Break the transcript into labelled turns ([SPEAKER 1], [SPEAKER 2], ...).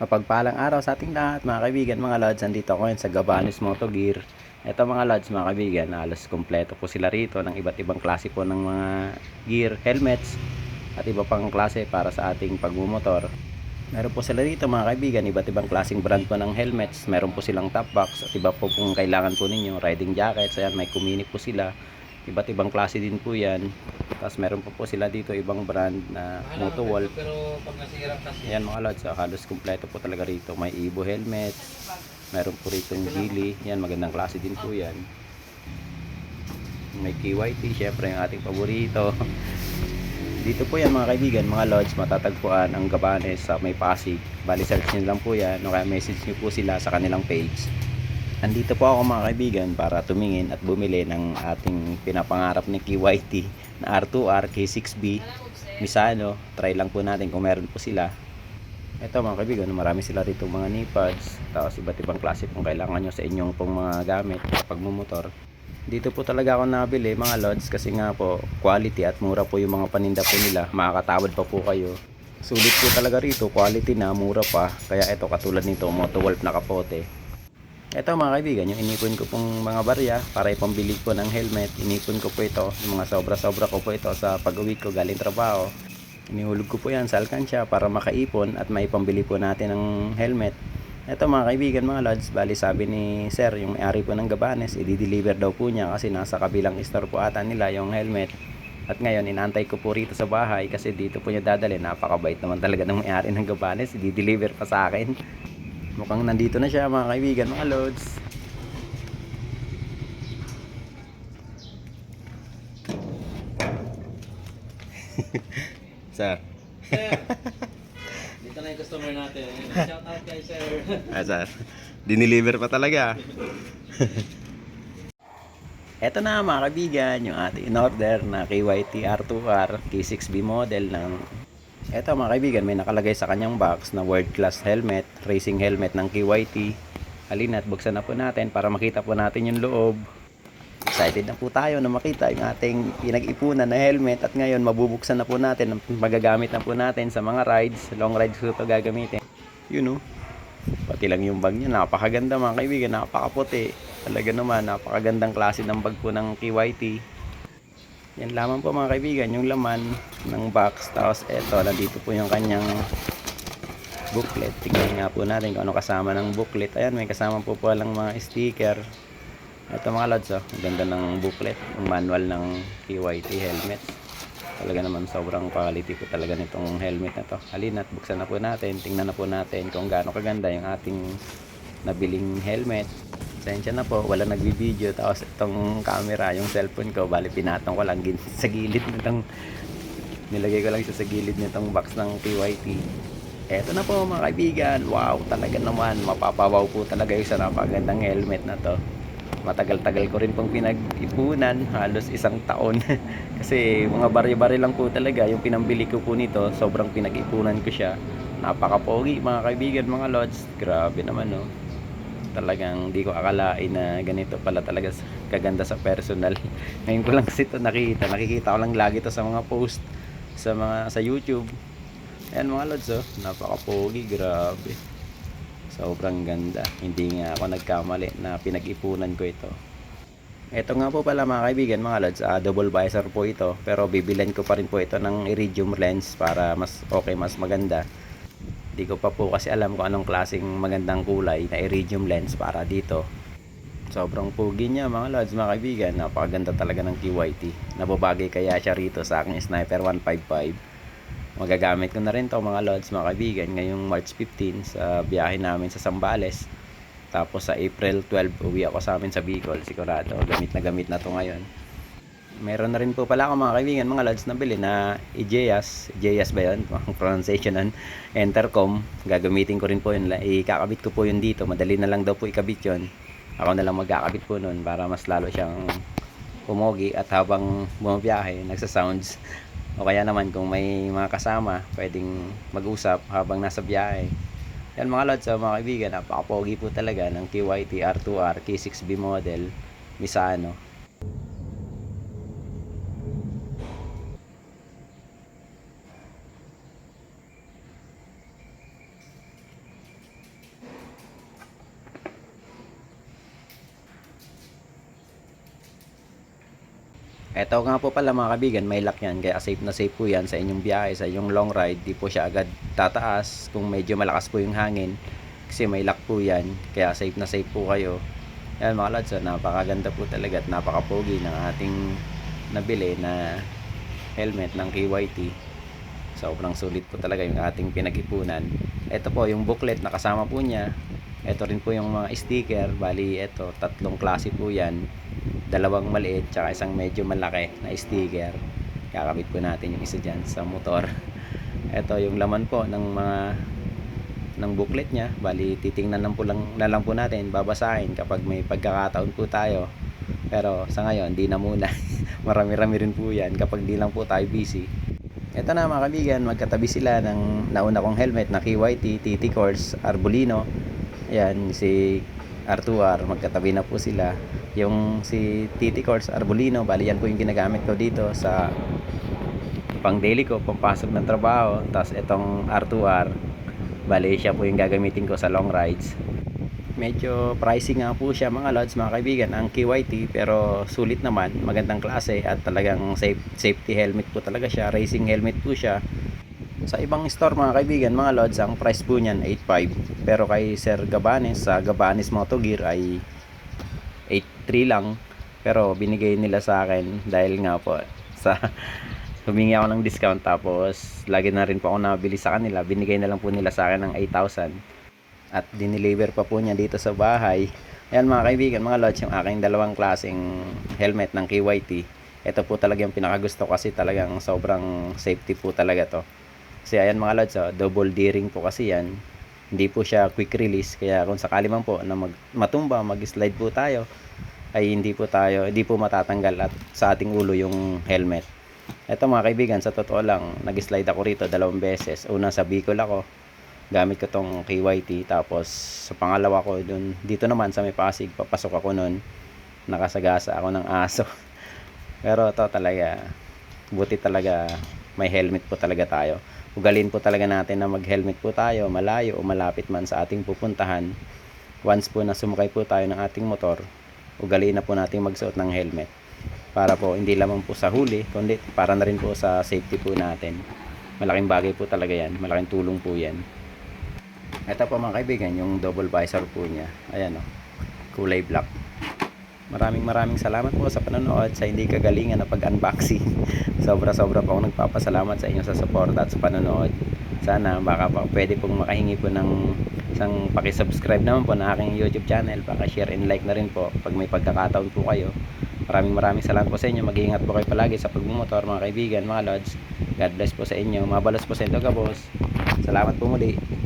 [SPEAKER 1] Mapagpalang araw sa ating lahat mga kaibigan, mga lods. Andito ako ngayon sa Gabanis Moto Gear. Ito mga lods, mga kaibigan, halos kompleto po sila rito ng iba't ibang klase po ng mga gear, helmets at iba pang klase para sa ating pagmumotor. Meron po sila rito mga kaibigan, iba't ibang klaseng brand po ng helmets. Meron po silang top box at iba po kung kailangan po ninyo, riding jackets. Ayan, may kumini po sila. Iba't ibang klase din po yan. Tapos meron po po sila dito ibang brand na
[SPEAKER 2] kasi,
[SPEAKER 1] Ayan mga lods, ah, halos kumpleto po talaga rito. May Evo helmet, meron po rito yung Gili. Yan, magandang klase din po yan. May KYT, syempre yung ating paborito. Dito po yan mga kaibigan, mga lods, matatagpuan ang Gabanes sa may Pasig. Bali search nyo lang po yan, o kaya message nyo po sila sa kanilang page. Andito po ako mga kaibigan para tumingin at bumili ng ating pinapangarap ni KYT na R2R K6B Misano. Try lang po natin kung meron po sila. Ito mga kaibigan, marami sila rito mga knee pads, tapos iba't ibang klase kung kailangan nyo sa inyong pong mga gamit pag mumotor. Dito po talaga ako nabili mga lods kasi nga po quality at mura po yung mga paninda po nila. Makakatawad pa po kayo. Sulit po talaga rito, quality na, mura pa. Kaya ito katulad nito, Motowolf na kapote. Ito mga kaibigan, yung inipon ko pong mga barya para ipambili ko ng helmet. Inipon ko po ito, yung mga sobra-sobra ko po ito sa pag-uwi ko galing trabaho. Inihulog ko po yan sa alkansya para makaipon at maipambili po natin ng helmet. Ito mga kaibigan, mga lods, bali sabi ni sir, yung may-ari po ng Gabanes, i-deliver daw po niya kasi nasa kabilang store po ata nila yung helmet. At ngayon, inantay ko po rito sa bahay kasi dito po niya dadali. Napakabait naman talaga ng may-ari ng Gabanes, i-deliver pa sa akin. Mukhang nandito na siya mga kaibigan, mga lods. sir,
[SPEAKER 2] sir, dito na yung customer natin. Shout out kay sir.
[SPEAKER 1] ah, sir, dineliver pa talaga. Eto na mga kaibigan, yung ating in-order na KYT R2R K6B model ng Eto mga kaibigan, may nakalagay sa kanyang box na world class helmet, racing helmet ng KYT. Halina't buksan na po natin para makita po natin yung loob. Excited na po tayo na makita yung ating pinag-ipunan na helmet at ngayon mabubuksan na po natin, magagamit na po natin sa mga rides, long rides ko ito gagamitin. You know, pati lang yung bag niya, napakaganda mga kaibigan, napakaputi. Talaga naman, napakagandang klase ng bag po ng KYT. Yan lamang po mga kaibigan, yung laman ng box. Tapos eto, nandito po yung kanyang booklet. Tingnan nga po natin kung ano kasama ng booklet. Ayan, may kasama po po lang mga sticker. Ito mga lods, oh. Ganda ng booklet. Yung manual ng KYT helmet. Talaga naman sobrang quality po talaga nitong helmet na to. Halina't buksan na po natin. Tingnan na po natin kung gaano kaganda yung ating nabiling helmet. Sensya na po, wala nagbibideo. Tapos itong camera, yung cellphone ko, bali pinatong ko lang sa gilid nitong nilagay ko lang siya sa gilid nitong box ng PYT. Eto na po mga kaibigan. Wow, talaga naman. Mapapawaw po talaga yung sa napagandang helmet na to. Matagal-tagal ko rin pong pinag-ipunan. Halos isang taon. Kasi mga bari-bari lang po talaga yung pinambili ko po nito. Sobrang pinag-ipunan ko siya. Napaka-pogi mga kaibigan, mga lods. Grabe naman no. Talagang di ko akalain na ganito pala talaga kaganda sa personal. Ngayon ko lang kasi ito nakita. Nakikita ko lang lagi to sa mga post sa mga sa YouTube. Ayan mga lods oh, napaka-pogi, grabe. Sobrang ganda. Hindi nga ako nagkamali na pinag-ipunan ko ito. Ito nga po pala mga kaibigan, mga lods, ah, double visor po ito. Pero bibilan ko pa rin po ito ng iridium lens para mas okay, mas maganda. Hindi ko pa po kasi alam kung anong klaseng magandang kulay na iridium lens para dito. Sobrang pogi niya mga lods, mga kaibigan. Napakaganda talaga ng KYT. Nababagay kaya siya rito sa aking Sniper 155 magagamit ko na rin to mga lods mga kaibigan ngayong March 15 sa biyahe namin sa Sambales tapos sa April 12 uwi ako sa amin sa Bicol sigurado gamit na gamit na to ngayon meron na rin po pala ako mga kaibigan mga lods na bili na Ijeyas Ijeyas ba yun? Ang pronunciation nun. Entercom. Gagamitin ko rin po yun. Ikakabit ko po yun dito. Madali na lang daw po ikabit yun. Ako na lang magkakabit po nun para mas lalo siyang pumogi at habang bumabiyahe nagsa-sounds. O kaya naman kung may mga kasama pwedeng mag-usap habang nasa biyahe. Yan mga lods so, mga kaibigan napakapogi po talaga ng KYT R2R K6B model Misano Eto nga po pala mga kabigan, may lock yan. Kaya safe na safe po yan sa inyong biyahe, sa inyong long ride. Di po siya agad tataas kung medyo malakas po yung hangin. Kasi may lock po yan. Kaya safe na safe po kayo. Yan mga lods, so, napakaganda po talaga at napakapogi ng ating nabili na helmet ng KYT. Sobrang sulit po talaga yung ating pinag-ipunan. Ito po yung booklet na kasama po niya. Ito rin po yung mga sticker. Bali, ito, tatlong klase po yan. Dalawang maliit, tsaka isang medyo malaki na sticker. Kakabit po natin yung isa dyan sa motor. Ito yung laman po ng mga ng booklet niya. Bali, titingnan lang po, lang, na lang po natin, babasahin kapag may pagkakataon po tayo. Pero sa ngayon, di na muna. Marami-rami rin po yan kapag di lang po tayo busy. Ito na mga kaibigan, magkatabi sila ng nauna kong helmet na KYT, TT Course, Arbolino. Ayan, si R2R, magkatabi na po sila. Yung si TT Course, Arbolino, bali yan po yung ginagamit ko dito sa pang daily ko, pampasok ng trabaho. Tapos itong R2R, bali siya po yung gagamitin ko sa long rides. Medyo pricey nga po siya mga lods mga kaibigan ang KYT pero sulit naman magandang klase at talagang safe, safety helmet po talaga siya racing helmet po siya sa ibang store mga kaibigan mga lods ang price po niyan 8.5 pero kay Sir Gabanes sa Gabanes Moto Gear ay 8.3 lang. Pero binigay nila sa akin dahil nga po sa humingi ako ng discount. Tapos lagi na rin po ako nabili sa kanila. Binigay na lang po nila sa akin ng 8,000 at dineliver pa po niya dito sa bahay. Ayan mga kaibigan mga lods yung aking dalawang klaseng helmet ng KYT ito po talaga yung pinakagusto kasi talagang sobrang safety po talaga to kasi ayan mga lods oh, double D-ring po kasi yan. Hindi po siya quick release kaya kung sakali man po na mag, matumba mag slide po tayo ay hindi po tayo hindi po matatanggal at sa ating ulo yung helmet. Ito mga kaibigan sa totoo lang nag slide ako rito dalawang beses. Una sa Bicol ako gamit ko tong KYT tapos sa pangalawa ko dun dito naman sa may Pasig papasok ako nun. Nakasagasa ako ng aso. Pero to talaga buti talaga may helmet po talaga tayo ugalin po talaga natin na mag helmet po tayo malayo o malapit man sa ating pupuntahan. Once po na sumakay po tayo ng ating motor ugaliin na po natin magsuot ng helmet. Para po hindi lamang po sa huli kundi para na rin po sa safety po natin. Malaking bagay po talaga yan. Malaking tulong po yan. Ito po mga kaibigan, yung double visor po niya. Ayan o, kulay black. Maraming maraming salamat po sa panonood sa hindi kagalingan na pag-unboxing. Sobra-sobra po ako nagpapasalamat sa inyo sa support at sa panonood. Sana baka pa pwede pong makahingi po ng isang pakisubscribe naman po na aking YouTube channel. Baka share and like na rin po pag may pagkakataon po kayo. Maraming maraming salamat po sa inyo. Mag-iingat po kayo palagi sa pagmumotor mga kaibigan, mga lods. God bless po sa inyo. Mabalos po sa inyo, boss. Salamat po muli.